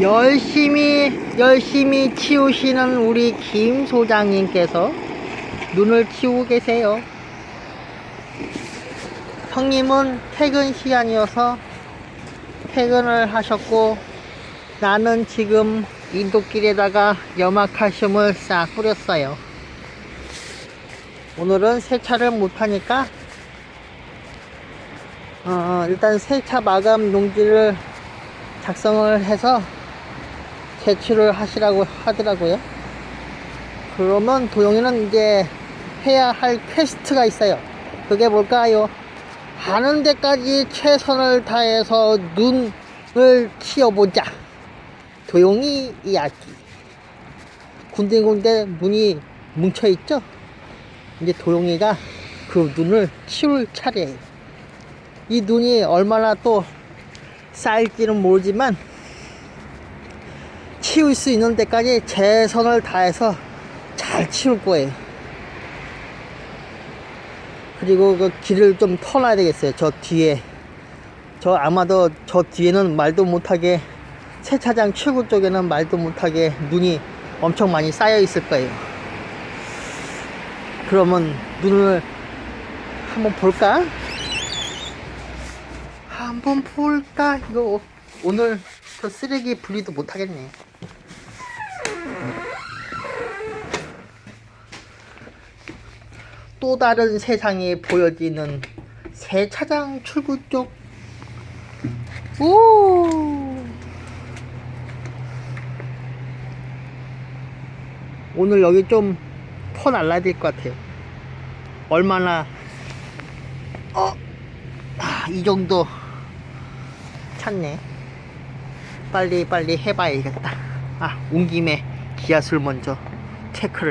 열심히 열심히 치우시는 우리 김 소장님께서 눈을 치우고 계세요. 형님은 퇴근 시간이어서 퇴근을 하셨고 나는 지금 인도길에다가 염화칼슘을 싹 뿌렸어요. 오늘은 세차를 못하니까 어, 일단 세차 마감 용지를 작성을 해서 제출을 하시라고 하더라고요. 그러면 도영이는 이제 해야 할 퀘스트가 있어요. 그게 뭘까요? 하는 데까지 최선을 다해서 눈을 치워보자. 도용이 이야기. 군데군데 눈이 뭉쳐있죠? 이제 도용이가 그 눈을 치울 차례예요. 이 눈이 얼마나 또 쌓일지는 모르지만 치울 수 있는 데까지 최선을 다해서 잘 치울 거예요. 그리고 그 길을 좀 터놔야 되겠어요. 저 뒤에. 저 아마도 저 뒤에는 말도 못하게 세차장 출구 쪽에는 말도 못하게 눈이 엄청 많이 쌓여 있을 거예요. 그러면 눈을 한번 볼까? 한번 볼까? 이거 오늘 저 쓰레기 분리도 못 하겠네. 또 다른 세상이 보여지는 세차장 출구 쪽. 오! 오늘 여기 좀 퍼 날라야 될 것 같아요. 얼마나, 어, 아, 이 정도 찼네. 빨리 빨리 해봐야겠다. 아, 온 김에 기아술 먼저 체크를.